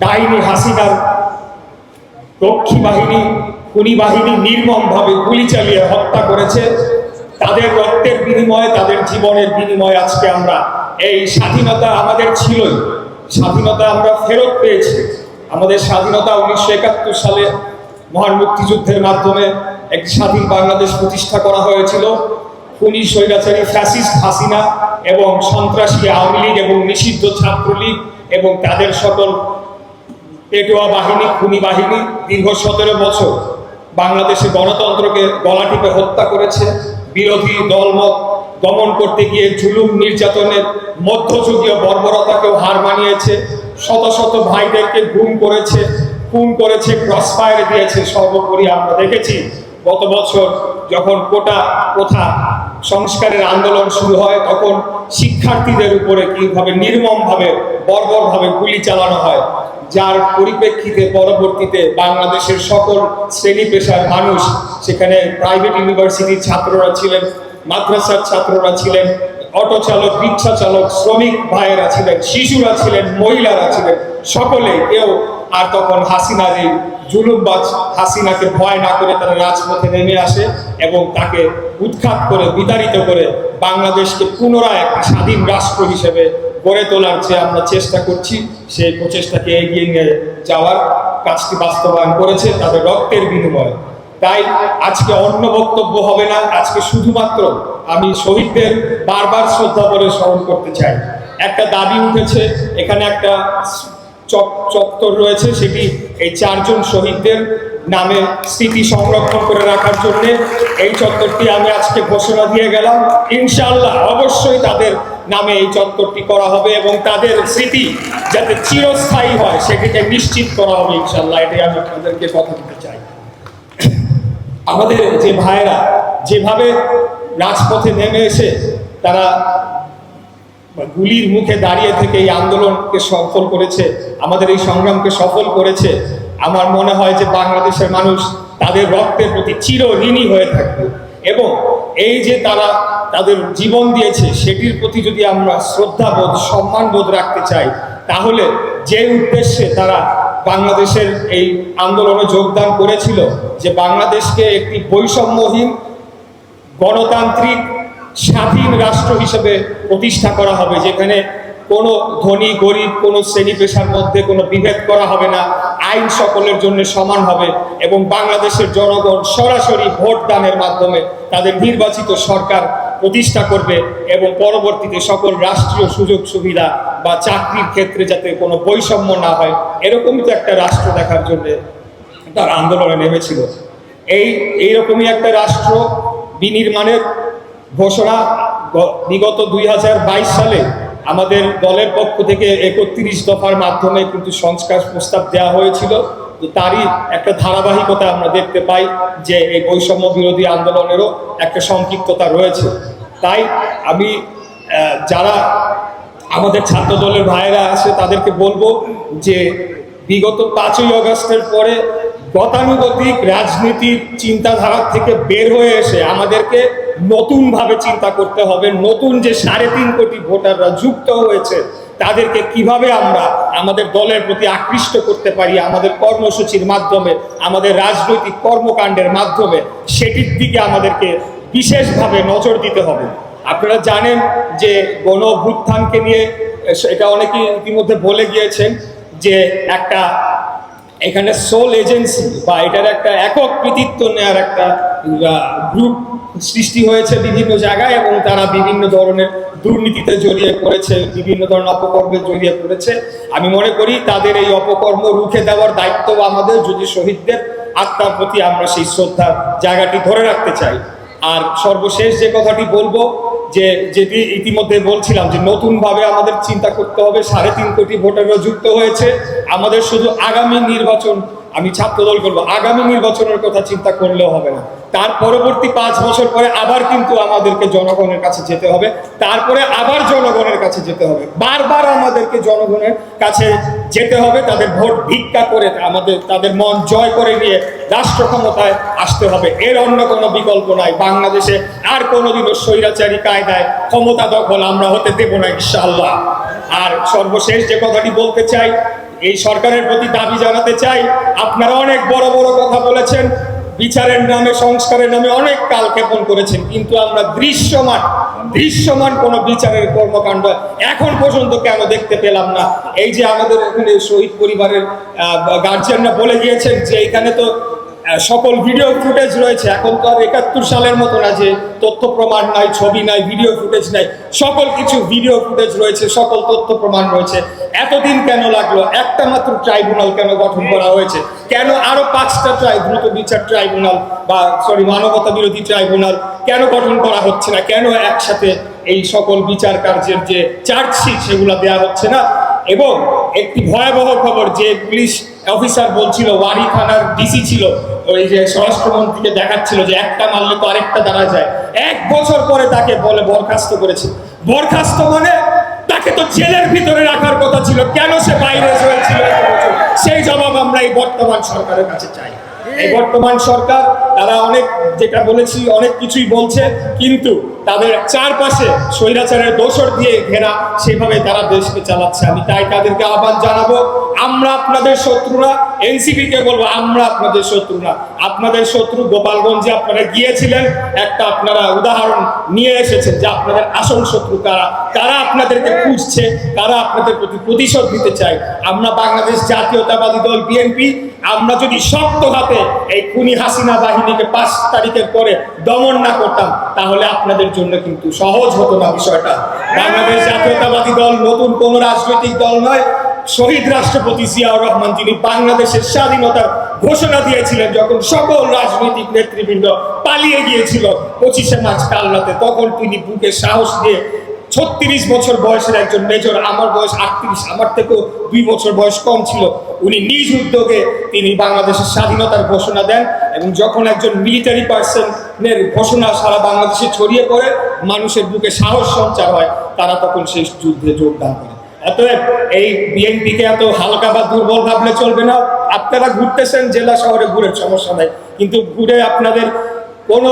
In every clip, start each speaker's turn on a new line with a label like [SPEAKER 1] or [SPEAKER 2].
[SPEAKER 1] ডাইনি হাসিনার রক্ষী বাহিনী, খুনি বাহিনী নির্মমভাবে গুলি চালিয়ে হত্যা করেছে। তাদের রক্তের বিনিময়ে, তাদের জীবনের বিনিময়ে আজকে আমরা এই স্বাধীনতা আমাদের ছিলই। স্বাধীনতা আমরা ফেরত পেয়েছি। আমাদের স্বাধীনতা উনিশশো একাত্তর সালে মহান মুক্তিযুদ্ধের মাধ্যমে এক স্বাধীন বাংলাদেশ প্রতিষ্ঠা করা হয়েছিল। খুনি, স্বৈরাচারী, ফ্যাসিস্ট হাসিনা এবং সন্ত্রাসী আওয়ামী লীগ এবং নিষিদ্ধ ছাত্রলীগ এবং তাদের সকল পেটোয়া বাহিনী, খুনি বাহিনী দীর্ঘ সতেরো বছর বাংলাদেশে গণতন্ত্রকে গলা টিপে হত্যা করেছে। বিরোধী দলমত দমন করতে গিয়ে জুলুম নির্যাতনের মধ্যযুগীয় বর্বরতাকেও হার মানিয়েছে। শত শত ভাইদেরকে গুম করেছে, খুন করেছে ক্রস ক্রসফায়ার দিয়েছে। সর্বোপরি আমরা দেখেছি, গত বছর যখন কোটা প্রথা সংস্কারের আন্দোলন শুরু হয়, তখন শিক্ষার্থীদের উপরে কীভাবে নির্মমভাবে, বর্বরভাবে গুলি চালানো হয় যার পরিপ্রেক্ষিতে পরবর্তীতে বাংলাদেশের সকল শ্রেণি পেশার মানুষ, সেখানে প্রাইভেট ইউনিভার্সিটির ছাত্ররা ছিলেন, মাদ্রাসার ছাত্ররা ছিলেন অটো চালক, রিক্সা চালক, শ্রমিক ভাইয়েরা ছিলেন, শিশুরা ছিলেন, মহিলারা ছিলেন, সকলে কেউ আর তখন হাসিনার জুলুমবাজ হাসিনাকে ভয় না করে তারা রাজপথে নেমে আসে এবং তাকে উৎখাত করে, বিতাড়িত করে বাংলাদেশকে পুনরায় একটি স্বাধীন রাষ্ট্র হিসেবে গড়ে তোলার যে আমরা চেষ্টা করছি, সেই প্রচেষ্টাকে এগিয়ে নিয়ে যাওয়ার কাজটি বাস্তবায়ন করেছে তাদের রক্তের বিনিময়ে। তাই আজকে অন্য বক্তব্য হবে না, আজকে শুধুমাত্র আমি শহীদদের বারবার শ্রদ্ধা করে স্মরণ করতে চাই। একটা দাবি উঠেছে, এখানে একটা চত্বর রয়েছে সেটি এই চারজন শহীদদের নামে স্মৃতি সংরক্ষণ করে রাখার জন্য। এই চত্বরটি আমি আজকে ঘোষণা দিয়ে গেলাম। ইনশাল্লাহ অবশ্যই তাদের নামে এই চত্বরটি করা হবে এবং তাদের স্মৃতি যাতে চিরস্থায়ী হয় সেটিকে নিশ্চিত করা হবে ইনশাআল্লাহ। এটাই আমি আপনাদেরকে কথা দিতে চাই। আমাদের যে ভাইয়েরা যেভাবে রাজপথে নেমে এসে তারা গুলির মুখে দাঁড়িয়ে থেকে এই আন্দোলনকে সফল করেছে, আমাদের এই সংগ্রামকে সফল করেছে, আমার মনে হয় যে বাংলাদেশের মানুষ তাদের রক্তের প্রতি চির ঋণী হয়ে থাকবে। এবং এই যে তারা তাদের জীবন দিয়েছে, সেটির প্রতি যদি আমরা শ্রদ্ধাবোধ সম্মানবোধ রাখতে চাই, তাহলে যে উদ্দেশ্যে তারা বাংলাদেশের এই আন্দোলনে যোগদান করেছিল, যে বাংলাদেশকে একটি বৈষম্যহীন গণতান্ত্রিক স্বাধীন রাষ্ট্র হিসেবে প্রতিষ্ঠা করা হবে, যেখানে কোনো ধনী, গরিব, কোনো শ্রেণি পেশার মধ্যে কোনো বিভেদ করা হবে না, আইন সকলের জন্য সমান হবে এবং বাংলাদেশের জনগণ সরাসরি ভোট দানের মাধ্যমে তাদের নির্বাচিত সরকার প্রতিষ্ঠা করবে এবং পরবর্তীতে সকল রাষ্ট্রীয় সুযোগ সুবিধা বা চাকরির ক্ষেত্রে যাতে কোনো বৈষম্য না হয়, এরকমই তো একটা রাষ্ট্র দেখার জন্য তার আন্দোলনে নেমেছিল। এই, এইরকমই একটা রাষ্ট্র বিনির্মাণের ঘোষণা বিগত দুই হাজার বাইশ সালে আমাদের দলের পক্ষ থেকে একত্রিশ দফার মাধ্যমে কিন্তু সংস্কার প্রস্তাব দেওয়া হয়েছিল। তো তারই একটা ধারাবাহিকতা আমরা দেখতে পাই যে এই বৈষম্য বিরোধী আন্দোলনেরও একটা সম্পৃক্ততা রয়েছে। তাই আমি যারা আমাদের ছাত্র দলের ভাইয়েরা আছে তাদেরকে বলব যে বিগত পাঁচই অগস্টের পরে গতানুগতিক রাজনীতির চিন্তাধারা থেকে বের হয়ে এসে আমাদেরকে নতুনভাবে চিন্তা করতে হবে, নতুন যে সাড়ে তিন কোটি ভোটাররা যুক্ত হয়েছে, তাদেরকে কীভাবে আমরা আমাদের দলের প্রতি আকৃষ্ট করতে পারি, আমাদের কর্মসূচির মাধ্যমে, আমাদের রাজনৈতিক কর্মকাণ্ডের মাধ্যমে, সেটির দিকে আমাদেরকে বিশেষভাবে নজর দিতে হবে। আপনারা জানেন যে গণ অভ্যুত্থানকে নিয়ে, এটা অনেকেই ইতিমধ্যে বলে গিয়েছেন যে একটা এখানে সোল এজেন্সি বা এটার একটা একক কৃতিত্ব নেওয়ার একটা গ্রুপ সৃষ্টি হয়েছে বিভিন্ন জায়গায় এবং তারা বিভিন্ন ধরনের দুর্নীতিতে জড়িয়ে পড়েছে, বিভিন্ন ধরনের অপকর্মে জড়িয়ে পড়েছে। আমি মনে করি তাদের এই অপকর্ম রুখে দেওয়ার দায়িত্ব আমাদের যদি শহীদদের আত্মার প্রতি আমরা সেই শ্রদ্ধার জায়গাটি ধরে রাখতে চাই। আর সর্বশেষ যে কথাটি বলব যে যেটি ইতিমধ্যে বলছিলাম যে নতুনভাবে আমাদের চিন্তা করতে হবে, সাড়ে তিন কোটি ভোটাররা যুক্ত হয়েছে। আমাদের শুধু আগামী নির্বাচন আমি ছাত্রদল করব। আগামী নির্বাচনের কথা চিন্তা করলেও হবে না। তার পরবর্তী পাঁচ বছর পরে আবার কিন্তু আমাদেরকে জনগণের কাছে যেতে হবে। তারপরে আবার জনগণের কাছে যেতে হবে। বারবার আমাদেরকে জনগণের কাছে যেতে হবে, তাদের ভোট ভিক্ষা করে আমাদের, তাদের মন জয় করে নিয়ে রাষ্ট্র ক্ষমতায় আসতে হবে। এর অন্য কোনো বিকল্প নাই। বাংলাদেশে আর কোনোদিনও স্বৈরাচারী কায়দায় ক্ষমতা দখল আমরা হতে দেব না, ইনশাআল্লাহ। আর সর্বশেষ যে কথাটি বলতে চাই এই সরকারের প্রতি দাবি জানাতে চাই, আপনারা অনেক বড় বড় কথা বলেছেন, বিচারের নামে, সংস্কারের নামে অনেক কালক্ষেপণ করেছেন, কিন্তু আমরা দৃশ্যমান দৃশ্যমান কোনো বিচারের কর্মকাণ্ড এখন পর্যন্ত কেন দেখতে পেলাম না? এই যে আমাদের এখানে শহীদ পরিবারের গার্জিয়ানরা বলে গিয়েছেন যে এখানে তো সকল ভিডিও ফুটেজ রয়েছে। এখন তো আর একাত্তর সালের মতো না যে তথ্য প্রমাণ নাই, ছবি নাই ভিডিও ফুটেজ নাই। সকল কিছু ভিডিও ফুটেজ রয়েছে, সকল তথ্য প্রমাণ রয়েছে। এতদিন কেন লাগল? একটা মাত্র ট্রাইব্যুনাল কেন গঠন করা হয়েছে? কেন আরও পাঁচটা ট্রাই দ্রুত বিচার ট্রাইব্যুনাল বা সরি মানবতা বিরোধী ট্রাইব্যুনাল কেন গঠন করা হচ্ছে না? কেন একসাথে এই সকল বিচার কার্যের যে চার্জশিট সেগুলো দেওয়া হচ্ছে না? এবং একটি ভয়াবহ খবর, যে পুলিশ অফিসার বলছিল, ওয়ারি থানার ডিসি ছিল, ওই যে স্বরাষ্ট্রমন্ত্রীকে দেখাচ্ছিল যে একটা মারলে তো আরেকটা দাঁড়া যায়। এক বছর পরে তাকে বলে বরখাস্ত করেছে। বরখাস্ত মানে তাকে তো জেলের ভিতরে রাখার কথা ছিল, কেন সে বাইরে হয়েছিল সেই জবাব আমরা এই বর্তমান সরকারের কাছে চাই। এই বর্তমান সরকার, তারা অনেক যেটা বলেছি, অনেক কিছুই বলছে, কিন্তু তাদের চারপাশে স্বৈরাচারের দোসর দিয়ে ঘেরা সেভাবে তারা দেশকে চালাচ্ছে। আমি তাই তাদেরকে আহ্বান জানাব, আমরা আপনাদের শত্রু না এনসিপি কে বলব, আমরা আপনাদের শত্রুরা। আপনাদের শত্রু গোপালগঞ্জে আপনারা গিয়েছিলেন, একটা আপনারা উদাহরণ নিয়ে এসেছেন যে আপনাদের আসল শত্রু কারা? কারা আপনাদেরকে খুঁজছে? কারা আপনাদের প্রতি প্রতিশোধ দিতে চায়? আমরা বাংলাদেশ জাতীয়তাবাদী দল, বিএনপি, আমরা যদি শক্ত হাতে এই খুনি হাসিনা বাহিনীকে পাঁচ তারিখের পরে দমন না করতাম, তাহলে আপনাদের জন্য কিন্তু সহজ হতো না বিষয়টা। বাংলাদেশ জাতীয়তাবাদী দল, নতুন কোন রাজনৈতিক দল নয়। শহীদ রাষ্ট্রপতি জিয়াউর রহমান যিনি বাংলাদেশের স্বাধীনতার ঘোষণা দিয়েছিলেন, যখন সকল রাজনৈতিক নেতৃবৃন্দ পালিয়ে গিয়েছিল পঁচিশে মার্চ কাল রাতে, তখন তিনি বুকে সাহস দিয়ে ছত্রিশ বছর বয়সের একজন মেজর, আমার বয়স আটত্রিশ, আমার থেকেও দুই বছর বয়স কম ছিল। উনি নিজ উদ্যোগে তিনি বাংলাদেশের স্বাধীনতার ঘোষণা দেন এবং যখন একজন মিলিটারি পার্সনের ঘোষণা সারা বাংলাদেশে ছড়িয়ে পড়ে, মানুষের বুকে সাহস সঞ্চার হয়, তারা তখন সেই যুদ্ধে যোগদান করে। অতএব এই বিএনপিকে এত হালকা বা দুর্বল ভাবলে চলবে না। আপনারা ঘুরতেছেন, জেলা শহরে ঘুরে সমস্যা নাই। কিন্তু ঘুরে আপনাদের কোনো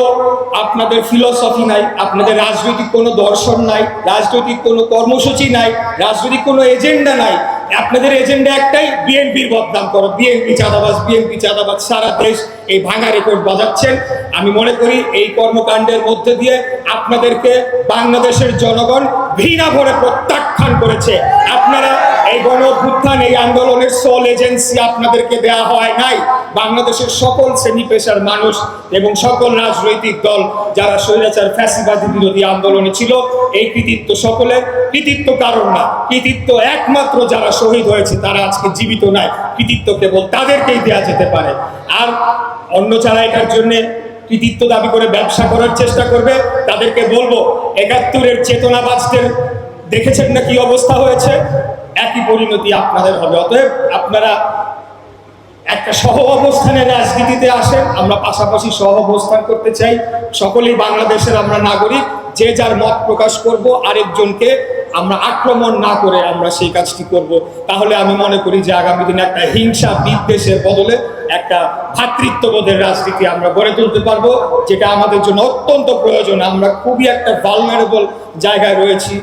[SPEAKER 1] আপনাদের ফিলসফি নাই, আপনাদের রাজনৈতিক কোনো দর্শন নাই, রাজনৈতিক কোনো কর্মসূচি নাই, রাজনৈতিক কোনো এজেন্ডা নাই। আপনাদের এজেন্ডা একটাই বিএনপির বদনাম করো। বিএনপি চাঁদাবাজ বিএনপি চাঁদাবাজ, সারা দেশ এই ভাঙা রেকর্ড বাজাচ্ছেন। আমি মনে করি এই কর্মকাণ্ডের মধ্যে দিয়ে আপনাদেরকে বাংলাদেশের জনগণ ঘৃণা ভরে প্রত্যাখ্যান করেছে। আপনারা এই গণ এই আন্দোলনের সোল এজেন্সি আপনাদেরকে দেয়া হয় নাই। বাংলাদেশের সকল শ্রেণি পেশার মানুষ এবং সকল রাজনৈতিক দল যারা স্বৈরাচার, ফ্যাসিবাদী বিরোধী আন্দোলনে ছিল, এই কৃতিত্ব সকলের। কৃতিত্ব কারণ না, কৃতিত্ব একমাত্র যারা শহীদ হয়েছে, তারা আজকে জীবিত নাই। কৃতিত্ব কেবল তাদেরকেই দেয়া যেতে পারে। আর অন্য যারা এটার জন্যে কৃতিত্ব দাবি করে ব্যবসা করার চেষ্টা করবে, তাদেরকে বলব, একাত্তরের চেতনাবাজদের দেখেছেন না কি অবস্থা হয়েছে? একই পরিণতি আপনাদের হবে। অতএব আপনারা একটা সহ অবস্থানের রাজনীতিতে আসেন, আমরা পাশাপাশি সহ অবস্থান করতে চাই। সকলেই বাংলাদেশের আমরা নাগরিক, যে যার মত প্রকাশ করব, আরেকজনকে আমরা আক্রমণ না করে আমরা সেই কাজটি করব। তাহলে আমি মনে করি যে আগামী দিনে একটা হিংসা বিদ্বেষের বদলে একটা ভ্রাতৃত্ববোধের রাজনীতি আমরা গড়ে তুলতে পারব, যেটা আমাদের জন্য অত্যন্ত প্রয়োজন। আমরা খুবই একটা ভালনারেবল জায়গায় রয়েছি।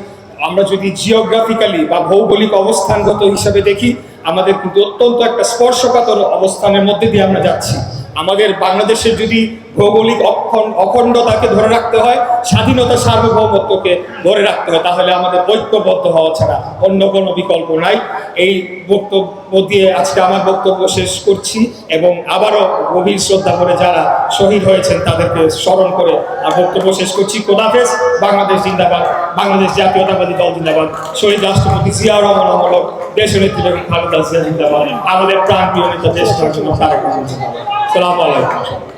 [SPEAKER 1] আমরা যদি জিওগ্রাফিক্যালি বা ভৌগোলিক অবস্থানগত হিসাবে দেখি, আমাদের কিন্তু অত্যন্ত একটা স্পর্শকাতর অবস্থানের মধ্যে দিয়ে আমরা যাচ্ছি। আমাদের বাংলাদেশের যদি ভৌগোলিক অক্ষণ- অখণ্ডতাকে ধরে রাখতে হয়, স্বাধীনতা সার্বভৌমত্বকে ধরে রাখতে হয়। তাহলে আমাদের ঐক্যবদ্ধ হওয়া ছাড়া অন্য কোনো বিকল্প নাই। এই বক্তব্য দিয়ে আজকে আমার বক্তব্য শেষ করছি এবং আবারও গভীর শ্রদ্ধা করে যারা শহীদ হয়েছেন তাদেরকে স্মরণ করে আর বক্তব্য শেষ করছি। কোদাফেজ বাংলাদেশ জিন্দাবাদ, বাংলাদেশ জাতীয়তাবাদী দল জিন্দাবাদ। শহীদ রাষ্ট্রপতি জিয়াউর রহমান দেশ নেত্রী বেগম খালেদা জিয়া জিন্দাবাদ। আমাদের প্রাণ প্রিয় নেতা দেশ সালাম আলাইকুম।